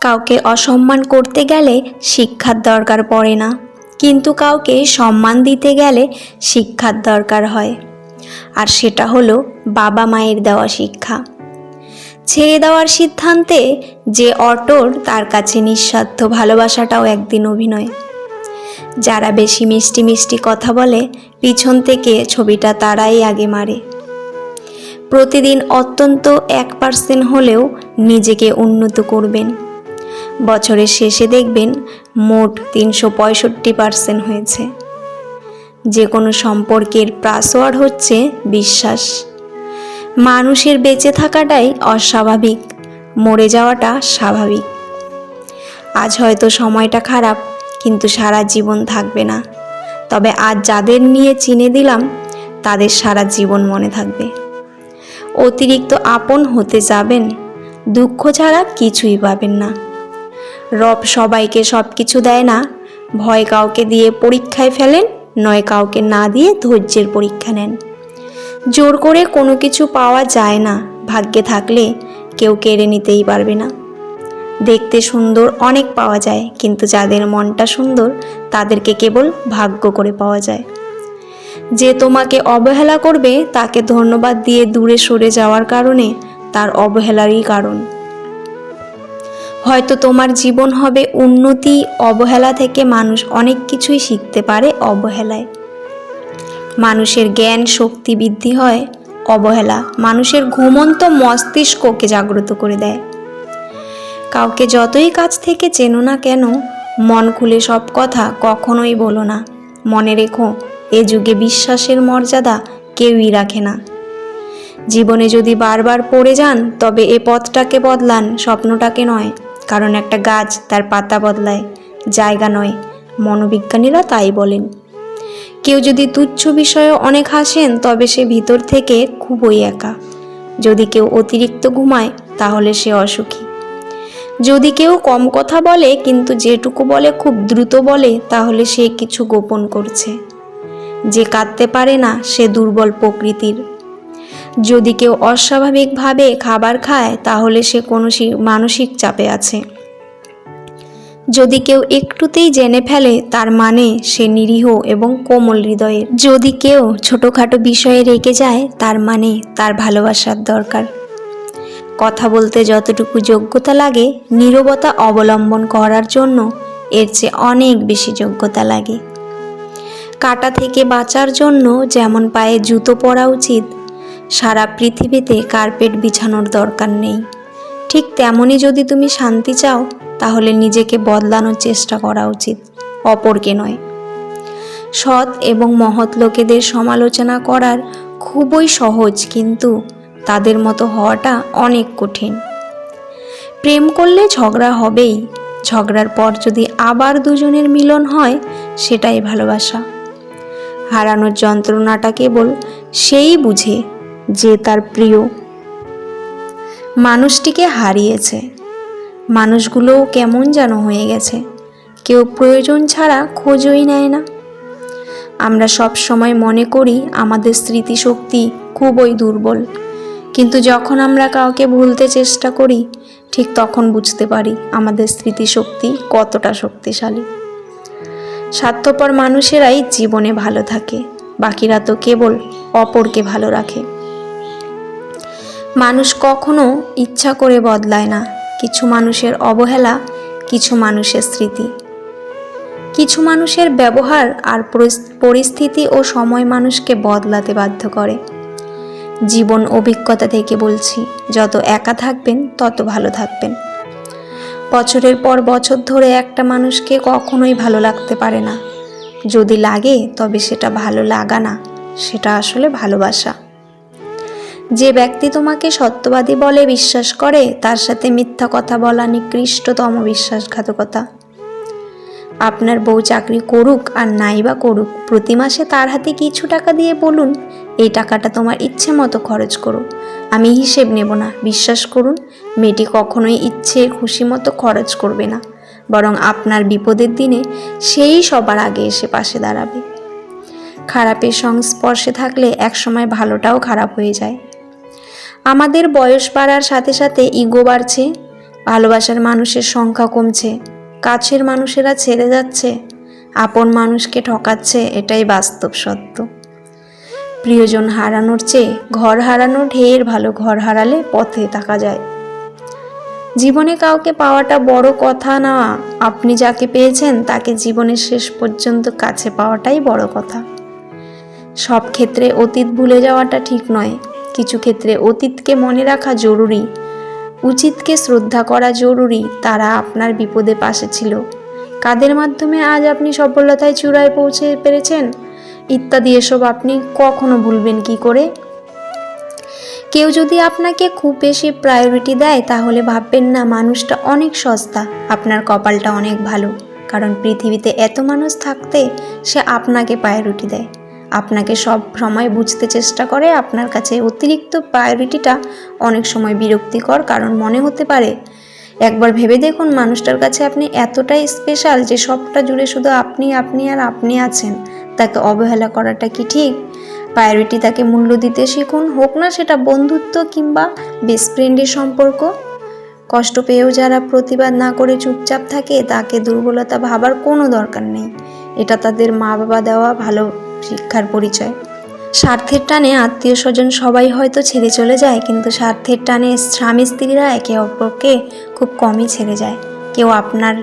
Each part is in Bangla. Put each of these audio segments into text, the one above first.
কাউকে অসম্মান করতে গেলে শিক্ষার দরকার পড়ে না। কিন্তু কাউকে সম্মান দিতে গেলে শিক্ষার দরকার হয়। আর সেটা হলো বাবা মায়ের দেওয়া শিক্ষা। ছেড়ে দেওয়ার সিদ্ধান্তে যে অটর তার কাছে নিঃস্বার্থ ভালোবাসাটাও একদিন অভিনয়। যারা বেশি মিষ্টি মিষ্টি কথা বলে, পিছন থেকে ছবিটা তারাই আগে মারে। প্রতিদিন অত্যন্ত এক পার্সেন্ট হলেও নিজেকে উন্নত করবেন। বছরের শেষে দেখবেন মোট তিনশো পঁয়ষট্টি পার্সেন্ট হয়েছে। যে কোনো সম্পর্কের পাসওয়ার্ড হচ্ছে বিশ্বাস। মানুষের বেঁচে থাকাটাই অস্বাভাবিক, মরে যাওয়াটা স্বাভাবিক। আজ হয়তো সময়টা খারাপ, কিন্তু সারা জীবন থাকবে না। তবে আজ যাদের নিয়ে চিনে দিলাম, তাদের সারা জীবন মনে থাকবে। অতিরিক্ত আপন হতে যাবেন, দুঃখ ছাড়া কিছুই পাবেন না। রব সবাইকে সব কিছু দেয় না। ভয় কাউকে দিয়ে পরীক্ষায় ফেলেন, নয় কাউকে না দিয়ে ধৈর্যের পরীক্ষা নেন। জোর করে কোনো কিছু পাওয়া যায় না, ভাগ্যে থাকলে কেউ কেড়ে নিতেই পারবে না। দেখতে সুন্দর অনেক পাওয়া যায়, কিন্তু যাদের মনটা সুন্দর, তাদেরকে কেবল ভাগ্য করে পাওয়া যায়। যে তোমাকে অবহেলা করবে, তাকে ধন্যবাদ দিয়ে দূরে সরে যাওয়ার কারণে তার অবহেলারই কারণ। হয়তো তোমার জীবন হবে উন্নতি, অবহেলা থেকে মানুষ অনেক কিছুই শিখতে পারে অবহেলায়। মানুষের জ্ঞান, শক্তি বৃদ্ধি হয় অবহেলা। মানুষের ঘুমন্ত মস্তিষ্ককে জাগ্রত করে দেয়। কাউকে যতই কাছ থেকে চেনো না কেন, মন খুলে সব কথা কখনোই বলো না। মনে রেখো, এ যুগে বিশ্বাসের মর্যাদা কেউই রাখে না। জীবনে যদি বারবার পড়ে যান, তবে এ পথটাকে বদলান, স্বপ্নটাকে নয়। কারণ একটা গাছ তার পাতা বদলায়, জায়গা নয়। মনোবিজ্ঞানীরা তাই বলেন। কেউ যদি তুচ্ছ বিষয়ে অনেক হাসেন, তবে সে ভিতর থেকে খুবই একা। যদি কেউ অতিরিক্ত ঘুমায়, তাহলে সে অসুখী। যদি কেউ কম কথা বলে, কিন্তু যেটুকু বলে খুব দ্রুত বলে, তাহলে সে কিছু গোপন করছে। যে কাঁদতে পারে না, সে দুর্বল প্রকৃতির। যদি কেউ অস্বাভাবিকভাবে খাবার খায়, তাহলে সে কোনো মানসিক চাপে আছে। যদি কেউ একটুতেই জেনে ফেলে, তার মানে সে নিরীহ এবং কোমল হৃদয়ের যদি কেউ ছোটোখাটো বিষয়ে রেগে যায়, তার মানে তার ভালোবাসার দরকার। কথা বলতে যতটুকু যোগ্যতা লাগে, নীরবতা অবলম্বন করার জন্য এর চেয়ে অনেক বেশি যোগ্যতা লাগে। কাটা থেকে বাঁচার জন্য যেমন পায়ে জুতো পরা উচিত সারা পৃথিবীতে কার্পেট বিছানোর দরকার নেই। ঠিক তেমনই যদি তুমি শান্তি চাও, তাহলে নিজেকে বদলানোর চেষ্টা করা উচিত, অপরকে নয়। সৎ এবং মহৎ লোকেদের সমালোচনা করার খুবই সহজ, কিন্তু তাদের মতো হওয়াটা অনেক কঠিন। প্রেম করলে ঝগড়া হবেই, ঝগড়ার পর যদি আবার দুজনের মিলন হয়, সেটাই ভালোবাসা। হারানোর যন্ত্রণাটা কেবল সেই বুঝে যে তার প্রিয়। মানুষটিকে হারিয়েছে। মানুষগুলোও কেমন যেন হয়ে গেছে। কেউ প্রয়োজন ছাড়া খোঁজই নেয় না। আমরা সব সময় মনে করি আমাদের স্মৃতিশক্তি খুবই দুর্বল। কিন্তু যখন আমরা কাউকে ভুলতে চেষ্টা করি, ঠিক তখন বুঝতে পারি আমাদের স্মৃতিশক্তি কতটা শক্তিশালী। স্বার্থপর মানুষেরাই জীবনে ভালো থাকে, বাকিরা তো কেবল অপরকে ভালো রাখে। মানুষ কখনো ইচ্ছা করে বদলায় না। কিছু মানুষের অবহেলা, কিছু মানুষের স্মৃতি। কিছু মানুষের ব্যবহার আর পরিস্থিতি ও সময় মানুষকে বদলাতে বাধ্য করে। জীবন অভিজ্ঞতা থেকে বলছি, যত একা থাকবেন, তত ভালো থাকবেন। বছরের পর বছর ধরে একটা মানুষকে কখনোই ভালো লাগতে পারে না। যদি লাগে, তবে সেটা ভালো লাগা না, সেটা আসলে ভালোবাসা। যে ব্যক্তি তোমাকে সত্যবাদী বলে বিশ্বাস করে, তার সাথে মিথ্যা কথা বলা নিকৃষ্টতম বিশ্বাসঘাতকতা। আপনার বউ চাকরি করুক আর নাই বা করুক, প্রতি মাসে তার হাতে কিছু টাকা দিয়ে বলুন, এই টাকাটা তোমার ইচ্ছে মতো খরচ করো আমি হিসেব নেব না, বিশ্বাস করুন, মেয়েটি কখনোই ইচ্ছে খুশি মতো খরচ করবে না। বরং আপনার বিপদের দিনে সেই সবার আগে এসে পাশে দাঁড়াবে। খারাপের সংস্পর্শে থাকলে একসময় ভালোটাও খারাপ হয়ে যায়। আমাদের বয়স বাড়ার সাথে সাথে ইগো বাড়ছে, ভালোবাসার মানুষের সংখ্যা কমছে, কাছের মানুষেরা ছেড়ে যাচ্ছে, আপন মানুষকে ঠকাচ্ছে, এটাই বাস্তব সত্য। প্রিয়জন হারানোর চেয়ে ঘর হারানো ঢের ভালো ঘর হারালে পথে থাকা যায়। জীবনে কাউকে পাওয়াটা বড় কথা না, আপনি যাকে পেয়েছেন তাকে জীবনের শেষ পর্যন্ত কাছে পাওয়াটাই বড় কথা। সব ক্ষেত্রে অতীত ভুলে যাওয়াটা ঠিক নয় কিছু ক্ষেত্রে অতীতকে মনে রাখা জরুরি। উচিতকে শ্রদ্ধা করা জরুরি, তারা আপনার বিপদে পাশে ছিল। কাদের মাধ্যমে আজ আপনি সফলতায় চূড়ায় পৌঁছে পেরেছেন? ইত্যাদি, এসব আপনি কখনো ভুলবেন কি করে? কেউ যদি আপনাকে খুব বেশি প্রায়োরিটি দেয়, তাহলে ভাববেন না, মানুষটা অনেক সস্তা, আপনার কপালটা অনেক ভালো। কারণ পৃথিবীতে এত মানুষ থাকতে সে আপনাকে প্রায়োরিটি দেয়। আপনাকে সব সময় বুঝতে চেষ্টা করে আপনার কাছে অতিরিক্ত প্রায়োরিটিটা অনেক সময় বিরক্তিকর কারণ মনে হতে পারে। একবার ভেবে দেখুন মানুষটার কাছে আপনি এতটাই স্পেশাল যে সবটা জুড়ে শুধু আপনি আপনি আর আপনি আছেন। তাকে অবহেলা করাটা কি ঠিক? প্রায়োরিটি তাকে মূল্য দিতে শিখুন, হোক না সেটা বন্ধুত্ব কিংবা বেস্ট ফ্রেন্ডের সম্পর্ক। কষ্ট পেয়েও যারা প্রতিবাদ না করে চুপচাপ থাকে, তাকে দুর্বলতা ভাবার কোনো দরকার নেই। এটা তাদের মা বাবা দেওয়া ভালো শিক্ষার পরিচয়। স্বার্থের টানে আত্মীয় স্বজন সবাই হয়তো ছেড়ে চলে যায়, কিন্তু স্বার্থের টানে স্বামী স্ত্রীরা একে অপরকে খুব কমই ছেড়ে যায়। কেউ আপনার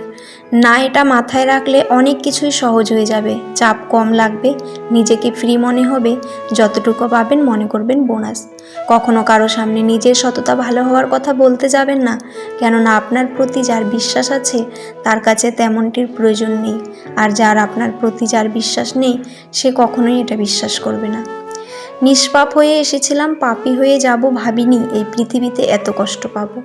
না এটা মাথায় রাখলে অনেক কিছুই সহজ হয়ে যাবে। চাপ কম লাগবে, নিজেকে ফ্রি মনে হবে, যতটুকু পাবেন মনে করবেন বোনাস কখনো কারও সামনে নিজের সততা ভালো হওয়ার কথা বলতে যাবেন না, কেননা আপনার প্রতি যার বিশ্বাস আছে, তার কাছে তেমনটির প্রয়োজন নেই। আর যার আপনার প্রতি যার বিশ্বাস নেই, সে কখনোই এটা বিশ্বাস করবে না। নিষ্পাপ হয়ে এসেছিলাম, পাপি হয়ে যাব ভাবিনি, এই পৃথিবীতে এত কষ্ট পাবো।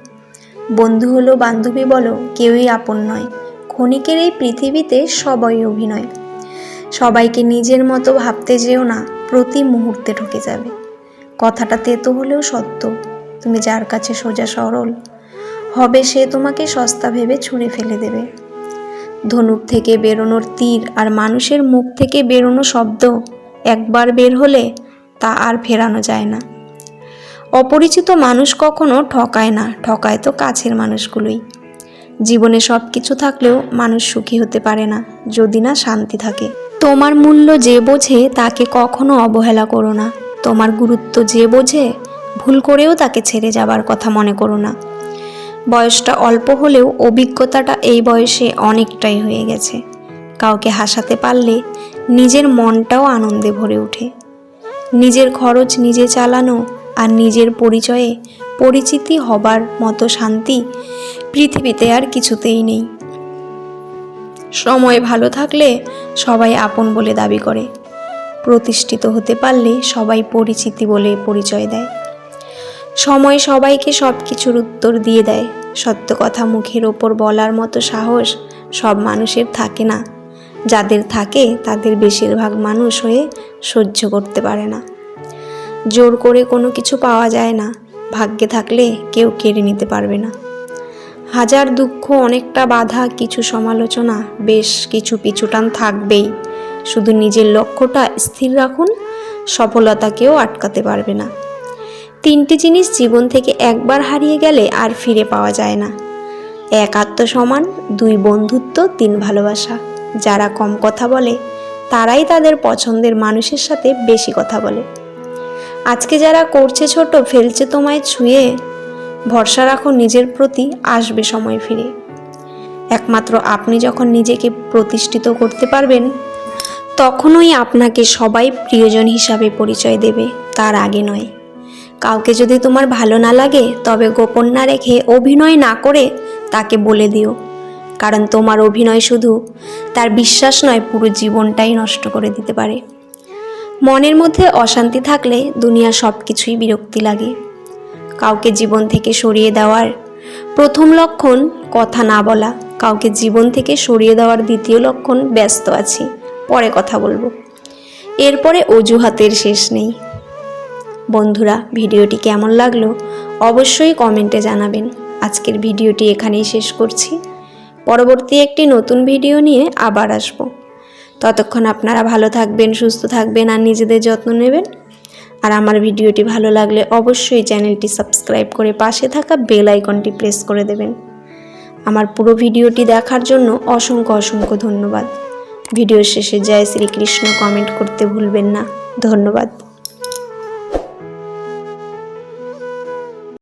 বন্ধু হলো বান্ধবী বলো, কেউই আপন নয়। ক্ষণিকের এই পৃথিবীতে সবাই অভিনয়। সবাইকে নিজের মতো ভাবতে যেও না, প্রতি মুহূর্তে ঢুকে যাবে। কথাটা তেতো হলেও সত্য। তুমি যার কাছে সোজা সরল, হবে সে তোমাকে সস্তা ভেবে ছুঁড়ে ফেলে দেবে। ধনুক থেকে বেরোনোর তীর আর মানুষের মুখ থেকে বেরোনো শব্দ একবার বের হলে তা আর ফেরানো যায় না। অপরিচিত মানুষ কখনো ঠকায় না, ঠকায় তো কাছের মানুষগুলোই। জীবনে সব কিছু থাকলেও মানুষ সুখী হতে পারে না, যদি না শান্তি থাকে। তোমার মূল্য যে বোঝে তাকে কখনো অবহেলা করো না। তোমার গুরুত্ব যে বোঝে, ভুল করেও তাকে ছেড়ে যাবার কথা মনে করো না। বয়সটা অল্প হলেও অভিজ্ঞতাটা এই বয়সে অনেকটাই হয়ে গেছে। কাউকে হাসাতে পারলে নিজের মনটাও আনন্দে ভরে ওঠে। নিজের খরচ নিজে চালানো আর নিজের পরিচয়ে পরিচিতি হবার মতো শান্তি পৃথিবীতে আর কিছুতেই নেই। সময় ভালো থাকলে সবাই আপন বলে দাবি করে। প্রতিষ্ঠিত হতে পারলে সবাই পরিচিতি বলে পরিচয় দেয়। সময় সবাইকে সব কিছুর উত্তর দিয়ে দেয়। সত্য কথা মুখের ওপর বলার মতো সাহস সব মানুষের থাকে না। যাদের থাকে তাদের বেশিরভাগ মানুষ হয়ে সহ্য করতে পারে না। জোর করে কোনো কিছু পাওয়া যায় না। ভাগ্যে থাকলে কেউ কেড়ে নিতে পারবে না। হাজার দুঃখ, অনেকটা বাধা, কিছু সমালোচনা, বেশ কিছু পিছুটান থাকবেই। শুধু নিজের লক্ষ্যটা স্থির রাখুন, সফলতাকেও আটকাতে পারবে না। তিনটি জিনিস জীবন থেকে একবার হারিয়ে গেলে আর ফিরে পাওয়া যায় না। এক আত্মসমান দুই বন্ধুত্ব, তিন ভালোবাসা। যারা কম কথা বলে, তারাই তাদের পছন্দের মানুষের সাথে বেশি কথা বলে। আজকে যারা করছে ছোট, ফেলছে তোমায় ছুঁয়ে, ভরসা রাখো নিজের প্রতি, আসবে সময় ফিরে। একমাত্র আপনি যখন নিজেকে প্রতিষ্ঠিত করতে পারবেন, তখনই আপনাকে সবাই প্রিয়জন হিসাবে পরিচয় দেবে, তার আগে নয়। কাউকে যদি তোমার ভালো না লাগে, তবে গোপন না রেখে অভিনয় না করে তাকে বলে দিও। কারণ তোমার অভিনয় শুধু তার বিশ্বাস নয়, পুরো জীবনটাই নষ্ট করে দিতে পারে। মনের মধ্যে অশান্তি থাকলে দুনিয়া সব কিছুই বিরক্তি লাগে। কাউকে জীবন থেকে সরিয়ে দেওয়ার প্রথম লক্ষণ কথা না বলা। কাউকে জীবন থেকে সরিয়ে দেওয়ার দ্বিতীয় লক্ষণ ব্যস্ত আছি, পরে কথা বলব। এরপরে অজুহাতের শেষ নেই। বন্ধুরা, ভিডিওটি কেমন লাগল অবশ্যই কমেন্টে জানাবেন। আজকের ভিডিওটি এখানেই শেষ করছি। পরবর্তী একটি নতুন ভিডিও নিয়ে আবার আসব। ততক্ষণ আপনারা ভালো থাকবেন, সুস্থ থাকবেন আর নিজেদের যত্ন নেবেন। আর আমার ভিডিওটি ভালো লাগলে অবশ্যই চ্যানেলটি সাবস্ক্রাইব করে পাশে থাকা বেল আইকনটি প্রেস করে দেবেন। আমার পুরো ভিডিওটি দেখার জন্য অসংখ্য অসংখ্য ধন্যবাদ। ভিডিও শেষে জয় শ্রীকৃষ্ণ কমেন্ট করতে ভুলবেন না। ধন্যবাদ।